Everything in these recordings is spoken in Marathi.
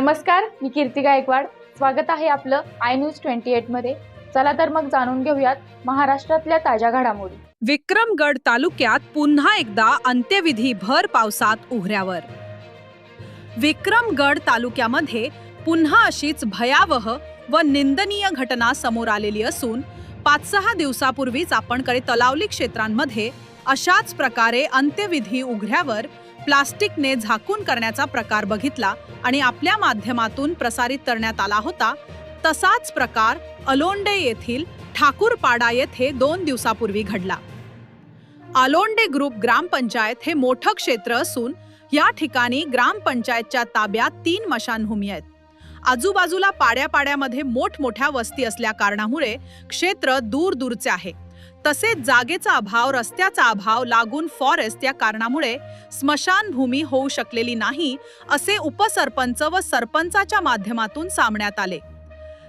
नमस्कार मी कीर्ती गायकवाड. स्वागत आहे आपलं आय न्यूज ट्वेंटी मध्ये. चला तर मग जाणून घेऊयात महाराष्ट्रातल्या ताज्या घडामोडी. विक्रमगड तालुक्यात पुन्हा एकदा अंत्यविधी भर पावसात उघड्यावर विक्रमगड तालुक्यामध्ये पुन्हा अशीच भयावह व निंदनीय घटना समोर आलेली असून पाच सहा दिवसापूर्वीच आपण कडे तलावली क्षेत्रांमध्ये अशाच प्रकारे अंत्यविधी उघड्यावर प्लास्टिकने झाकून करण्याचा प्रकार बघितला आणि आपल्या माध्यमातून प्रसारित करण्यात आला होता तसाच प्रकार अलोंडे येथील ठाकूरपाडा येथे दोन दिवसापूर्वी घडला. आलोंडे ग्रुप ग्रामपंचायत हे मोठं क्षेत्र असून या ठिकाणी ग्रामपंचायतच्या ताब्यात तीन मशानभूमी आहेत. आजूबाजूला पाड्यापाड्यामध्ये मोठमोठ्या वस्ती असल्या कारणामुळे क्षेत्र दूर दूरचे आहे. तसेच जागेचा अभाव रस्त्याचा अभाव लागून फॉरेस्ट या कारणामुळे स्मशानभूमी होऊ शकलेली नाही असे उपसरपंच व सरपंचाच्या माध्यमातून सांगण्यात आले.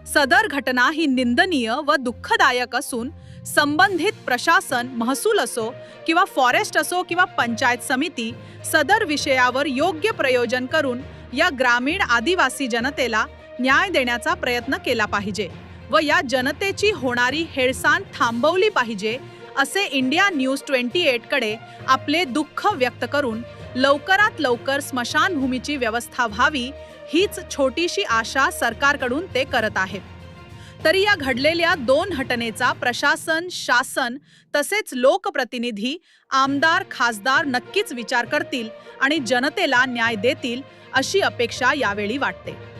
सदर घटना ही निंदनीय व दुःखदायक असून संबंधित प्रशासन महसूल असो किंवा फॉरेस्ट असो किंवा पंचायत समिती सदर विषयावर योग्य प्रयोजन करून या ग्रामीण आदिवासी जनतेला न्याय देण्याचा प्रयत्न केला पाहिजे. व या जनतेची होणारी हेळसांड थांबवली पाहिजे असे इंडिया न्यूज ट्वेंटी एटकडे आपले दुःख व्यक्त करून लवकरात लवकर स्मशानभूमीची व्यवस्था व्हावी हीच छोटीशी आशा सरकारकडून ते करत आहेत. तरी या घडलेल्या दोन घटनेचा प्रशासन शासन तसेच लोकप्रतिनिधी आमदार खासदार नक्कीच विचार करतील आणि जनतेला न्याय देतील अशी अपेक्षा यावेळी वाटते.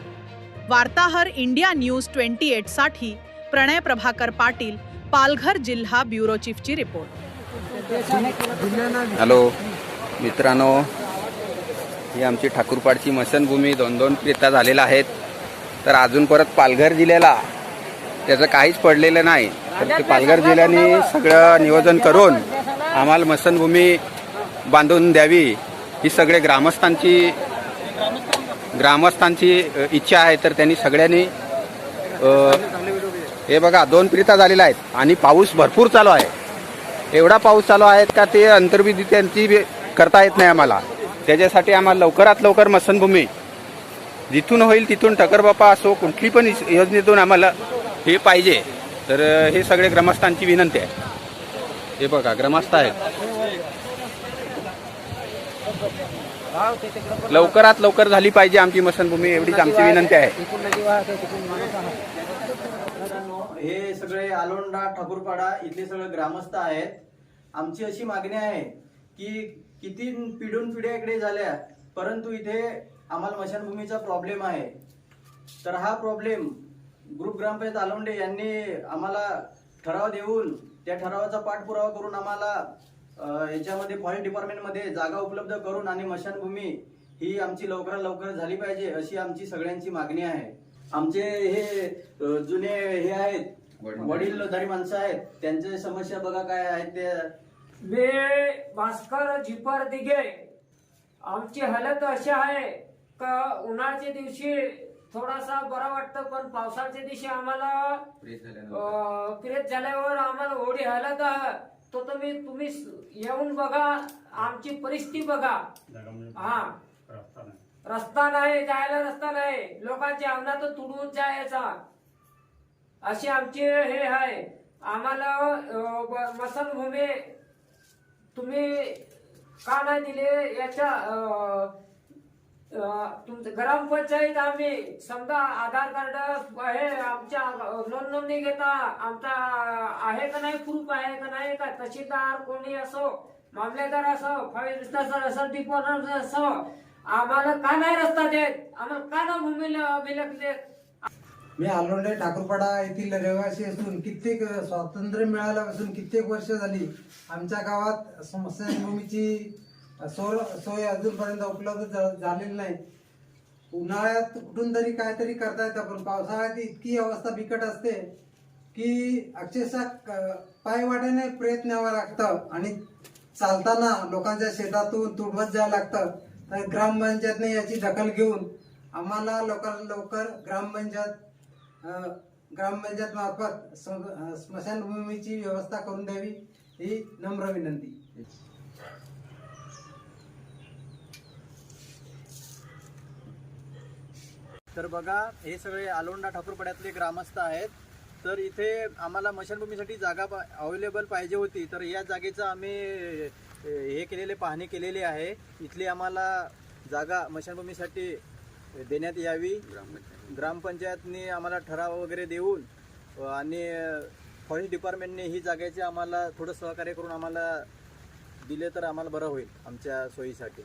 वार्ताहर इंडिया न्यूज ट्वेंटी एटसाठी प्रणय प्रभाकर पाटील पालघर जिल्हा ब्युरो चीफची रिपोर्ट. हॅलो मित्रांनो ही आमची ठाकूरपाडची मसनभूमी दोन दोन रित्या झालेल्या आहेत. तर अजून परत पालघर जिल्ह्याला त्याचं काहीच पडलेलं नाही. तर ते पालघर जिल्ह्याने सगळं नियोजन करून आम्हाला मसनभूमी बांधून द्यावी ही सगळे ग्रामस्थांची ग्रामस्थांची इच्छा आहे तर त्यांनी सगळ्यांनी हे बघा दोन प्रिता झालेल्या आहेत आणि पाऊस भरपूर चालू आहे. एवढा पाऊस चालू आहे का ते अंतर्विधी त्यांची करता येत नाही आम्हाला. त्याच्यासाठी आम्हाला लवकरात लवकर मसनभूमी जिथून होईल तिथून टकरबापा असो कुठली पण योजनेतून आम्हाला हे पाहिजे. तर हे सगळे ग्रामस्थांची विनंती आहे. हे बघा ग्रामस्थ आहेत. लवकरात लवकर झाली पाहिजे आमची मसनभूमी एवढीच आमची विनंती आहे. हे सगळे आलोंडा ठाकूरपाडा इथले सगळे ग्रामस्थ आहेत. आमची अशी मागणी आहे की किती पिढून पिढ्या इकडे झाल्या परंतु इथे आम्हाला मशानभूमीचा प्रॉब्लेम आहे. तर हा प्रॉब्लेम ग्रुप ग्रामपंचायत आलोंडे यांनी आम्हाला ठराव देऊन त्या ठरावाचा पाठपुरावा करून आम्हाला याच्यामध्ये फॉरेस्ट डिपार्टमेंटमध्ये जागा उपलब्ध करून आणि मशानभूमी ही आमची लवकरात लवकर झाली पाहिजे अशी आमची सगळ्यांची मागणी आहे. आमचे हे जुने हे आहेत वडीलधारी माणसं आहेत त्यांच्या समस्या बघा काय आहेत ते मी भास्कर झिपर दिघे आमची हालत अशी आहे का उन्हाळ्याच्या दिवशी थोडासा बरा वाटतं पण पावसाच्या दिवशी आम्हाला पिरेत झाल्यावर आम्हाला एवढी हालत आहे. तो तुम्ही तुम्ही येऊन बघा आमची परिस्थिती बघा. हा. रस्ता नाही. जायला रस्ता नाही. लोकांच्या अंगणात तुडून जायचा. अशी आमची हे आहे. आम्हाला मसनभूमी तुम्ही का नाही दिले याच्या तुमचं ग्रामपंचायत आम्ही समजा आधार कार्ड हे आमच्या नोंद नोंदणी घेता आमचा आहे का नाही प्रूफ आहे का नाही का तहसीलदार कोणी असो मामलेदार असो फाईल असो डिपोटर असो आम्हाला का नाही रस्ता देत? आम्हाला का ना भूमी बिलक देत? मी आलोंडे ठाकूरपाडा येथील रहिवासी असून कित्येक स्वातंत्र्य मिळाल्यापासून कित्येक वर्ष झाली आमच्या गावात स्मशानभूमीची सोय सोय अजूनपर्यंत उपलब्ध झालेली नाही. उन्हाळ्यात कुठून तरी काहीतरी करता येतं पण पावसाळ्यात इतकी अवस्था बिकट असते की अक्षरशः क- पायवाट्याने प्रयत्न यावं लागतं आणि चालताना लोकांच्या शेतातून तुडवत जावं लागतं. तर ग्रामपंचायतने याची दखल घेऊन आम्हाला लवकर लवकर ग्रामपंचायत ग्रामपंचायत मार्फत स्म- स्मशानभूमीची व्यवस्था करून द्यावी ही नम्र विनंती. तर बघा हे सगळे आलोंडा ठाकूरपाड्यातले ग्रामस्थ आहेत. तर इथे आम्हाला मशानभूमीसाठी जागा अवेलेबल पाहिजे होती. तर या जागेचं आम्ही हे केलेले पाहणी केलेली आहे. इथली आम्हाला जागा मशानभूमीसाठी देण्यात यावी. ग्रामपंचायतनी आम्हाला ठराव वगैरे देऊन आणि फॉरेस्ट डिपार्टमेंटने ही जागेचे आम्हाला थोडं सहकार्य करून आम्हाला दिले तर आम्हाला बरं होईल आमच्या सोयीसाठी.